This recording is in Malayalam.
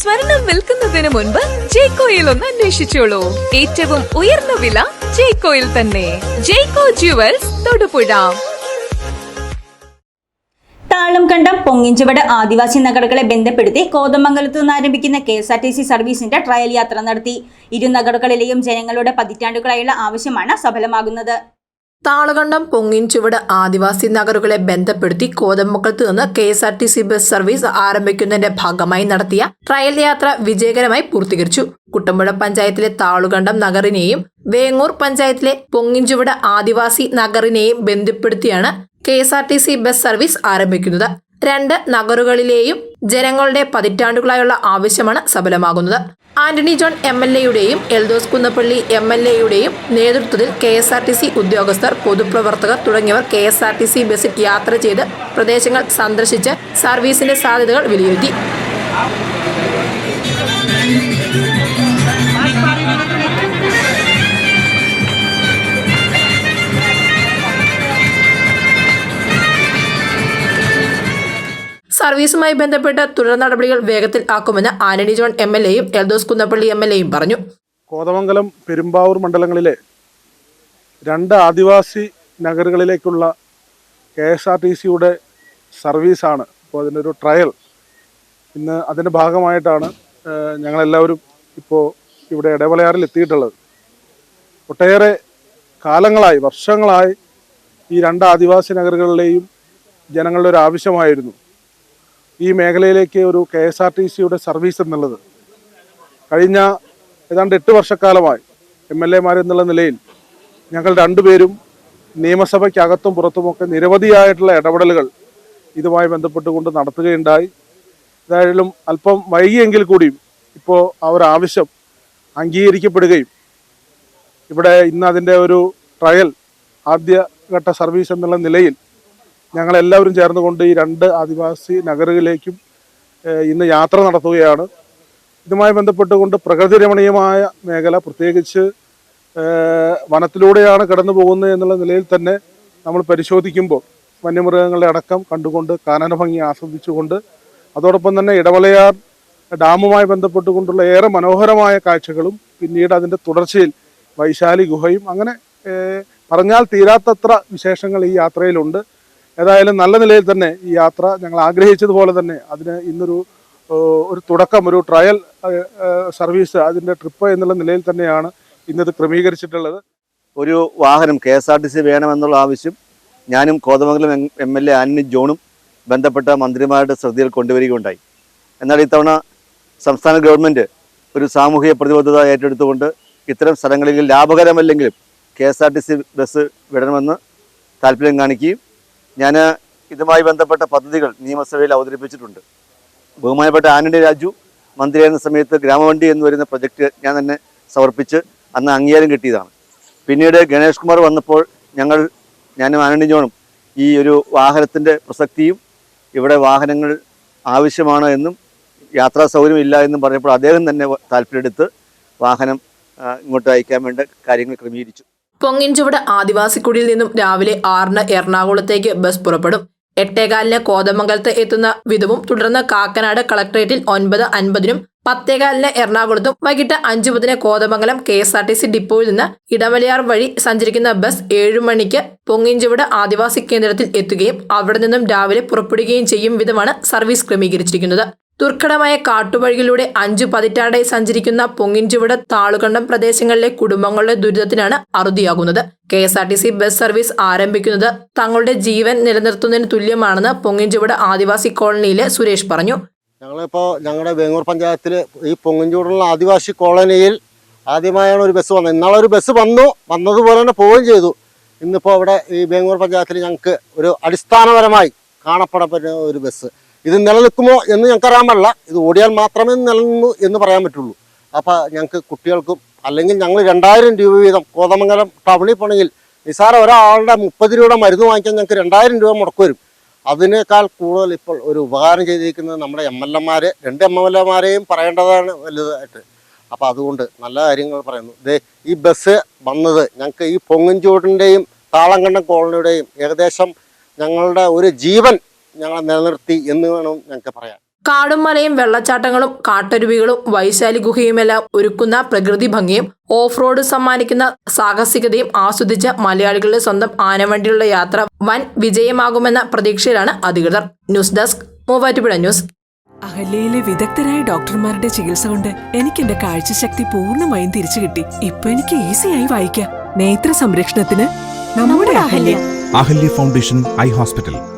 സ്വർണം വിൽക്കുന്നതിന് മുൻപ് ജെയ്ക്കോയിൽ ഒന്ന് അന്വേഷിച്ചോളൂ ഏറ്റവും ഉയർന്ന വില ജെയ്ക്കോയിൽ തന്നെ. ജെയ്ക്കോ ജുവൽസ് തൊടുപുഴ. താളം താളംകണ്ടം പൊങ്ങിഞ്ചുവട് ആദിവാസി നഗരങ്ങളെ ബന്ധപ്പെടുത്തി കോതമംഗലത്ത് നിന്ന് ആരംഭിക്കുന്ന K S R T C സർവീസിന്റെ trial യാത്ര നടത്തി. ഇരു നഗരങ്ങളിലെയും ജനങ്ങളുടെ പതിറ്റാണ്ടുകളായുള്ള ആവശ്യമാണ് സഫലമാകുന്നത്. താളകണ്ടം പൊങ്ങിൻചുവട് ആദിവാസി നഗറുകളെ ബന്ധപ്പെടുത്തി കോതമംഗലത്ത് നിന്ന് K S R T C bus service ആരംഭിക്കുന്നതിന്റെ ഭാഗമായി നടത്തിയ ട്രയൽ യാത്ര വിജയകരമായി പൂർത്തീകരിച്ചു. കുട്ടമ്പുഴ പഞ്ചായത്തിലെ താളുകണ്ടം നഗറിനെയും വേങ്ങൂർ പഞ്ചായത്തിലെ പൊങ്ങിൻചുവട് ആദിവാസി നഗറിനെയും ബന്ധപ്പെടുത്തിയാണ് K S R T C bus service ആരംഭിക്കുന്നത്. രണ്ട് നഗറുകളിലെയും ജനങ്ങളുടെ പതിറ്റാണ്ടുകളായുള്ള ആവശ്യമാണ് സഫലമാകുന്നത് ആന്റണി ജോൺ എം എൽ എയുടെയും എൽദോസ് കുന്നപ്പള്ളി എം എൽ എയുടെയും നേതൃത്വത്തിൽ K S R T C ഉദ്യോഗസ്ഥർ പൊതുപ്രവർത്തകർ തുടങ്ങിയവർ K S R T C ബസ്സിൽ യാത്ര ചെയ്ത് പ്രദേശങ്ങൾ സന്ദർശിച്ച് സർവീസിന്റെ സാധ്യതകൾ വിലയിരുത്തി. സർവീസുമായി ബന്ധപ്പെട്ട തുടർ നടപടികൾ വേഗത്തിൽ ആക്കുമെന്ന് ആന്റണി ജോൺ എം എൽ എയും എൽദോസ് കുന്നപ്പള്ളി എം എൽ എയും പറഞ്ഞു. കോതമംഗലം പെരുമ്പാവൂർ മണ്ഡലങ്ങളിലെ രണ്ട് ആദിവാസി നഗരങ്ങളിലേക്കുള്ള കെ എസ് ആർ ടി സിയുടെ സർവീസാണ്. ഇപ്പോൾ അതിനൊരു ട്രയൽ. ഇന്ന് അതിന്റെ ഭാഗമായിട്ടാണ് ഞങ്ങളെല്ലാവരും ഇപ്പോൾ ഇവിടെ ഇടവളയാറിൽ എത്തിയിട്ടുള്ളത്. ഒട്ടേറെ കാലങ്ങളായി വർഷങ്ങളായി ഈ രണ്ട് ആദിവാസി നഗരങ്ങളിലെയും ജനങ്ങളുടെ ഒരു ആവശ്യമായിരുന്നു. ഈ മേഖലയിലേക്ക് ഒരു കെ എസ് ആർ ടി സിയുടെ സർവീസ് എന്നുള്ളത് കഴിഞ്ഞ ഏതാണ്ട് എട്ട് വർഷക്കാലമായി എം എൽ എമാരെന്നുള്ള നിലയിൽ ഞങ്ങൾ രണ്ടുപേരും നിയമസഭയ്ക്കകത്തും പുറത്തുമൊക്കെ നിരവധിയായിട്ടുള്ള ഇടപെടലുകൾ ഇതുമായി ബന്ധപ്പെട്ടുകൊണ്ട് നടത്തുകയുണ്ടായി. ഏതായാലും അല്പം വൈകിയെങ്കിൽ കൂടിയും ഇപ്പോൾ ആ ഒരു ആവശ്യം അംഗീകരിക്കപ്പെടുകയും ഇവിടെ ഇന്ന് അതിന്റെ ഒരു ട്രയൽ ആദ്യഘട്ട സർവീസ് എന്നുള്ള നിലയിൽ ഞങ്ങളെല്ലാവരും ചേർന്നുകൊണ്ട് ഈ രണ്ട് ആദിവാസി നഗരങ്ങളിലേക്കും ഇന്ന് യാത്ര നടത്തുകയാണ്. ഇതുമായി ബന്ധപ്പെട്ടുകൊണ്ട് പ്രകൃതി രമണീയമായ മേഖല പ്രത്യേകിച്ച് വനത്തിലൂടെയാണ് കടന്നു പോകുന്നത് എന്നുള്ള നിലയിൽ തന്നെ നമ്മൾ പരിശോധിക്കുമ്പോൾ വന്യമൃഗങ്ങളുടെ അടക്കം കണ്ടുകൊണ്ട് കാനന ഭംഗി ആസ്വദിച്ചുകൊണ്ട് അതോടൊപ്പം തന്നെ ഇടവലയാർ ഡാമുമായി ബന്ധപ്പെട്ടുകൊണ്ടുള്ള ഏറെ മനോഹരമായ കാഴ്ചകളും പിന്നീട് അതിന്റെ തുടർച്ചയിൽ വൈശാലി ഗുഹയും അങ്ങനെ പറഞ്ഞാൽ തീരാത്തത്ര വിശേഷങ്ങൾ ഈ യാത്രയിലുണ്ട്. ഏതായാലും നല്ല നിലയിൽ തന്നെ ഈ യാത്ര ഞങ്ങൾ ആഗ്രഹിച്ചതുപോലെ തന്നെ അതിന് ഇന്നൊരു ഒരു തുടക്കം ഒരു ട്രയൽ സർവീസ് അതിന്റെ ട്രിപ്പ് എന്നുള്ള നിലയിൽ തന്നെയാണ് ഇന്നത് ക്രമീകരിച്ചിട്ടുള്ളത്. ഒരു വാഹനം K S R T C വേണമെന്നുള്ള ആവശ്യം ഞാനും Kothamangalam M L A Antony ജോണും ബന്ധപ്പെട്ട മന്ത്രിമാരുടെ ശ്രദ്ധയിൽ കൊണ്ടുവരികയുണ്ടായി. എന്നാൽ ഇത്തവണ സംസ്ഥാന ഗവൺമെന്റ് ഒരു സാമൂഹിക പ്രതിബദ്ധത ഏറ്റെടുത്തുകൊണ്ട് ഇത്തരം സ്ഥലങ്ങളിൽ ലാഭകരമല്ലെങ്കിലും K S R T C bus വിടണമെന്ന് താല്പര്യം കാണിക്കുകയും ഞാൻ ഇതുമായി ബന്ധപ്പെട്ട പദ്ധതികൾ നിയമസഭയിൽ അവതരിപ്പിച്ചിട്ടുണ്ട്. ബഹുമാനപ്പെട്ട ആന്റണി രാജു മന്ത്രിയായിരുന്ന സമയത്ത് ഗ്രാമവണ്ടി എന്ന് വരുന്ന പ്രൊജക്റ്റ് ഞാൻ തന്നെ സമർപ്പിച്ച് അന്ന് അംഗീകാരം കിട്ടിയതാണ്. പിന്നീട് ഗണേഷ് കുമാർ വന്നപ്പോൾ ഞങ്ങൾ ഞാനും ആനന്ദി ജോണും ഈ ഒരു വാഹനത്തിന്റെ പ്രസക്തിയും ഇവിടെ വാഹനങ്ങൾ ആവശ്യമാണ് എന്നും യാത്രാ സൗകര്യം ഇല്ല എന്നും പറഞ്ഞപ്പോൾ അദ്ദേഹം തന്നെ താല്പര്യമെടുത്ത് വാഹനം ഇങ്ങോട്ട് അയക്കാൻ വേണ്ട കാര്യങ്ങൾ ക്രമീകരിച്ചു. പൊങ്ങിൻചുവട് ആദിവാസിക്കുടിയിൽ നിന്നും രാവിലെ ആറിന് എറണാകുളത്തേക്ക് ബസ് പുറപ്പെടും. എട്ടേകാലിന് കോതമംഗലത്ത് എത്തുന്ന വിധവും തുടർന്ന് കാക്കനാട് കളക്ടറേറ്റിൽ ഒൻപത് അൻപതിനും പത്തേകാലിന് എറണാകുളത്തും വൈകിട്ട് അഞ്ചു മുതലിന് Kothamangalam K S R T C ഡിപ്പോയിൽ നിന്ന് ഇടമലയാർ വഴി സഞ്ചരിക്കുന്ന ബസ് ഏഴു മണിക്ക് പൊങ്ങിഞ്ചുവട് ആദിവാസി കേന്ദ്രത്തിൽ എത്തുകയും അവിടെ നിന്നും രാവിലെ പുറപ്പെടുകയും ചെയ്യും വിധമാണ് സർവീസ് ക്രമീകരിച്ചിരിക്കുന്നത്. ദുർഘടമായ കാട്ടുവഴികളിലൂടെ അഞ്ചു പതിറ്റാണ്ടായി സഞ്ചരിക്കുന്ന പൊങ്ങിൻചുവട് താളുകണ്ടം പ്രദേശങ്ങളിലെ കുടുംബങ്ങളുടെ ദുരിതത്തിനാണ് അറുതിയാകുന്നത്. K S R T C bus service ആരംഭിക്കുന്നത് തങ്ങളുടെ ജീവൻ നിലനിർത്തുന്നതിന് തുല്യമാണെന്ന് പൊങ്ങിൻചുവട് ആദിവാസി കോളനിയിലെ സുരേഷ് പറഞ്ഞു. ഞങ്ങളിപ്പോൾ ഞങ്ങളുടെ വേങ്ങൂർ പഞ്ചായത്തിൽ ഈ പൊങ്ങഞ്ചൂടുള്ള ആദിവാസി കോളനിയിൽ ആദ്യമായാണ് ഒരു ബസ് വന്നത്. ഇന്നാളെ ഒരു ബസ് വന്നു. വന്നതുപോലെ തന്നെ പോവുകയും ചെയ്തു. ഇന്നിപ്പോ അവിടെ ഈ വേങ്ങൂർ പഞ്ചായത്തിൽ ഞങ്ങൾക്ക് ഒരു അടിസ്ഥാനപരമായി കാണപ്പെടപ്പെടുന്ന ഒരു ബസ്. ഇത് നിലനിൽക്കുമോ എന്ന് ഞങ്ങൾക്ക് അറിയാൻ പാടില്ല. ഇത് ഓടിയാൽ മാത്രമേ നിലനിന്നു എന്ന് പറയാൻ പറ്റുള്ളൂ. അപ്പോൾ ഞങ്ങൾക്ക് കുട്ടികൾക്കും അല്ലെങ്കിൽ ഞങ്ങൾ രണ്ടായിരം രൂപ വീതം കോതമംഗലം ടൗണിൽ പോണെങ്കിൽ നിസാര ഒരാളുടെ മുപ്പത് രൂപയുടെ മരുന്ന് വാങ്ങിക്കാൻ ഞങ്ങൾക്ക് രണ്ടായിരം രൂപ മുടക്ക് വരും. അതിനേക്കാൾ കൂടുതൽ ഇപ്പോൾ ഒരു ഉപകാരം ചെയ്തിരിക്കുന്നത് നമ്മുടെ എം എൽ എമാർ രണ്ട് എം എൽ എമാരെയും പറയേണ്ടതാണ് വലുതായിട്ട്. അപ്പോൾ അതുകൊണ്ട് നല്ല കാര്യങ്ങൾ പറയുന്നു. ദേ ഈ ബസ് വന്നത് ഞങ്ങൾക്ക് ഈ പൊങ്ങഞ്ചൂടിന്റെയും താളങ്കണ്ടം കോളനിയുടെയും ഏകദേശം ഞങ്ങളുടെ ഒരു ജീവൻ ഞങ്ങളെ നിലനിർത്തി എന്ന് വേണം ഞങ്ങൾക്ക് പറയാൻ. കാടും മലയും വെള്ളച്ചാട്ടങ്ങളും കാട്ടരുവികളും വൈശാലി ഗുഹയുമെല്ലാം ഒരുക്കുന്ന പ്രകൃതി ഭംഗിയും ഓഫ് റോഡ് സമ്മാനിക്കുന്ന സാഹസികതയും ആസ്വദിച്ച മലയാളികളുടെ സ്വന്തം ആനവണ്ടിയുള്ള യാത്ര വൻ വിജയമാകുമെന്ന പ്രതീക്ഷയിലാണ് അധികൃതർ. News desk Muvattupuzha news. അഹല്യയിലെ വിദഗ്ധരായ ഡോക്ടർമാരുടെ ചികിത്സ കൊണ്ട് എനിക്ക് എന്റെ കാഴ്ചശക്തി പൂർണമായും തിരിച്ചു കിട്ടി. ഇപ്പൊ എനിക്ക് ഈസിയായി വായിക്കാം. നേത്ര സംരക്ഷണത്തിന് നമ്മുടെ Ahalya. Ahalya foundation eye hospital.